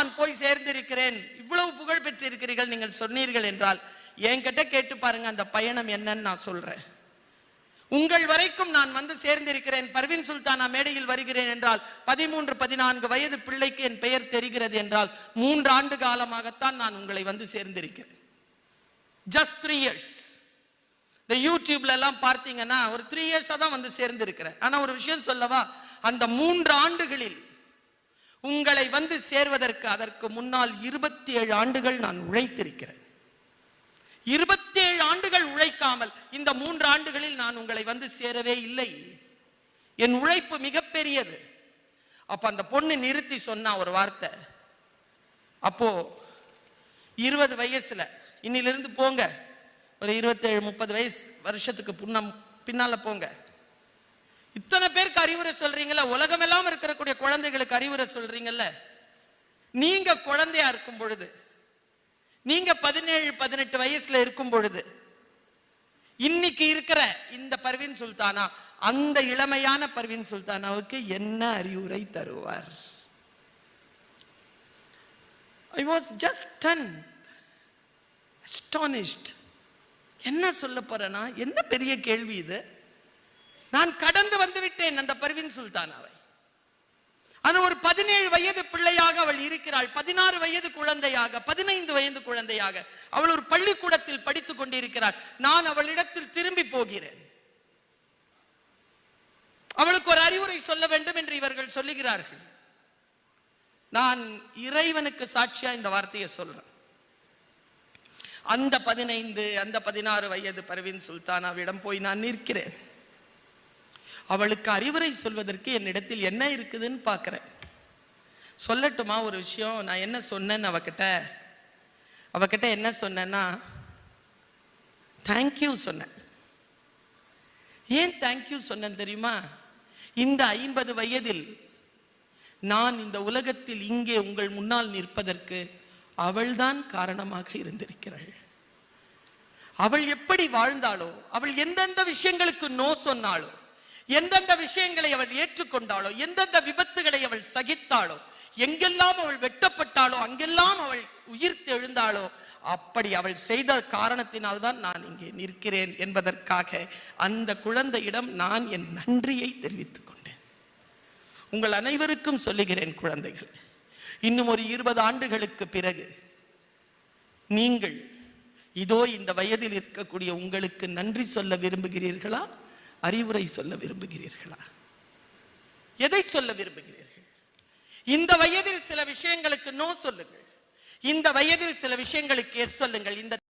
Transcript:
நான் போய் சேர்ந்திருக்கிறேன். இவ்வளவு புகழ் பெற்றிருக்கிறீர்கள் நீங்கள் சொன்னீர்கள் என்றால் என்கிட்ட கேட்டு பாருங்க அந்த பயணம் என்னன்னு நான் சொல்றேன். உங்கள் வரைக்கும் நான் வந்து சேர்ந்திருக்கிறேன். பர்வின் சுல்தானா மேடையில் வருகிறேன் என்றால் பதிமூன்று பதினான்கு வயது பிள்ளைக்கு என் பெயர் தெரிகிறது என்றால் மூன்று ஆண்டு காலமாகத்தான் நான் உங்களை வந்து சேர்ந்திருக்கிறேன். ஜஸ்ட் த்ரீ இயர்ஸ் இந்த யூடியூப்ல எல்லாம் பார்த்தீங்கன்னா ஒரு த்ரீ இயர்ஸா தான் வந்து சேர்ந்திருக்கிறேன். ஆனா ஒரு விஷயம் சொல்லவா? அந்த மூன்று ஆண்டுகளில் உங்களை வந்து சேர்வதற்கு அதற்கு முன்னால் இருபத்தி ஏழு ஆண்டுகள் நான் உழைத்திருக்கிறேன். இருபத்தி ஏழு ஆண்டுகள் உழைக்காமல் இந்த மூன்று ஆண்டுகளில் நான் உங்களை வந்து சேரவே இல்லை. என் உழைப்பு மிகப்பெரியது. அப்ப அந்த பொண்ணு நிறுத்தி சொன்னா ஒரு வார்த்தை. அப்போ இருபது வயசுல இன்னிலிருந்து போங்க. ஒரு இருபத்தேழு முப்பது வயசு வருஷத்துக்கு புண்ணம் பின்னால போங்க. இத்தனை பேருக்கு அறிவுரை சொல்றீங்களா? உலகமெல்லாம் இருக்கக்கூடிய குழந்தைகளுக்கு அறிவுரை சொல்றீங்கல்ல? நீங்க குழந்தையா இருக்கும் பொழுது நீங்க பதினேழு பதினெட்டு வயசுல இருக்கும் பொழுது இன்னைக்கு இருக்கிற இந்த பர்வீன் சுல்தானா அந்த இளமையான பர்வீன் சுல்தானாவுக்கு என்ன அறிவுரை தருவார்? I was just done astonished என்ன சொல்ல போறேன்னா என்ன பெரிய கேள்வி இது? நான் கடந்து வந்து விட்டேன் அந்த பர்வீன் சுல்தானாவை. அது ஒரு பதினேழு வயது பிள்ளையாக அவள் இருக்கிறாள். பதினாறு வயது குழந்தையாக பதினைந்து வயது குழந்தையாக அவள் ஒரு பள்ளிக்கூடத்தில் படித்துக் கொண்டிருக்கிறாள். நான் அவளிடத்தில் திரும்பி போகிறேன். அவளுக்கு ஒரு அறிவுரை சொல்ல வேண்டும் என்று இவர்கள் சொல்லுகிறார்கள். நான் இறைவனுக்கு சாட்சியா இந்த வார்த்தையை சொல்றேன். அந்த பதினைந்து அந்த பதினாறு வயது பர்வீன் சுல்தானாவிடம் போய் நான் நிற்கிறேன். அவளுக்கு அறிவுரை சொல்வதற்கு என்னிடத்தில் என்ன இருக்குதுன்னு பார்க்குறேன். சொல்லட்டுமா ஒரு விஷயம்? நான் என்ன சொன்னேன்னு அவகிட்ட? அவகிட்ட என்ன சொன்னேன்னா தேங்க்யூ சொன்னேன். ஏன் தேங்க்யூ சொன்னேன் தெரியுமா? இந்த ஐம்பது வயதில் நான் இந்த உலகத்தில் இங்கே உங்கள் முன்னால் நிற்பதற்கு அவள்தான் காரணமாக இருந்திருக்கிறாள். அவள் எப்படி வாழ்ந்தாளோ அவள் எந்தெந்த விஷயங்களுக்கு நோ சொன்னாளோ எந்தெந்த விஷயங்களை அவள் ஏற்றுக்கொண்டாளோ எந்தெந்த விபத்துகளை அவள் சகித்தாளோ எங்கெல்லாம் அவள் வெட்டப்பட்டாளோ அங்கெல்லாம் அவள் உயிர் தெழுந்தாளோ அப்படி அவள் செய்த காரணத்தினால்தான் நான் இங்கே நிற்கிறேன் என்பதற்காக அந்த குழந்தையிடம் நான் என் நன்றியை தெரிவித்துக் கொண்டேன். உங்கள் அனைவருக்கும் சொல்லுகிறேன் குழந்தைகள் இன்னும் ஒரு இருபது ஆண்டுகளுக்கு பிறகு நீங்கள் இதோ இந்த வயதில் இருக்கக்கூடிய உங்களுக்கு நன்றி சொல்ல விரும்புகிறீர்களா? அறிவுரை சொல்ல விரும்புகிறீர்களா? எதை சொல்ல விரும்புகிறீர்கள்? இந்த வயதில் சில விஷயங்களுக்கு நோ சொல்லுங்கள். இந்த வயதில் சில விஷயங்களுக்கு எஸ் சொல்லுங்கள். இந்த